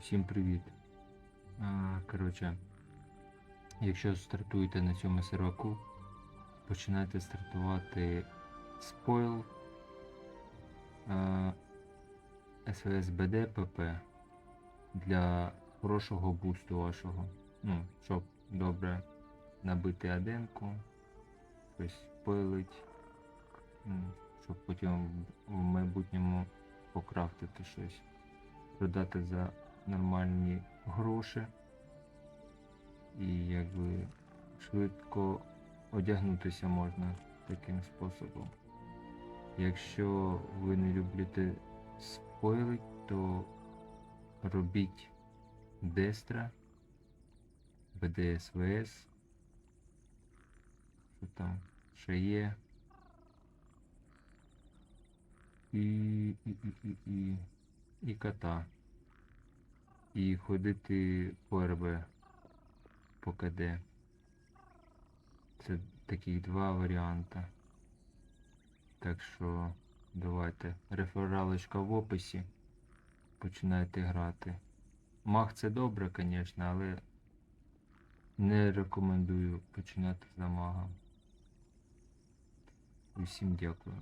Всім привіт. А, коротше, якщо стартуєте на цьому серваку, починайте стартувати спойл SVSBD PP для хорошого бусту вашого. Ну, щоб добре набити аденку, щось спойлить, щоб потім в майбутньому покрафтити щось продати за нормальні гроші і якби швидко одягнутися можна таким способом. Якщо ви не любите спойлить, то робіть Дестра, BDSVS, що там ще є. І, і, і, і, і, і кота. І ходити по РБ по КД. Це такі два варіанти. Так що давайте. Рефералочка в описі. Починайте грати. Маг це добре, звісно, але не рекомендую починати за магом. Усім дякую.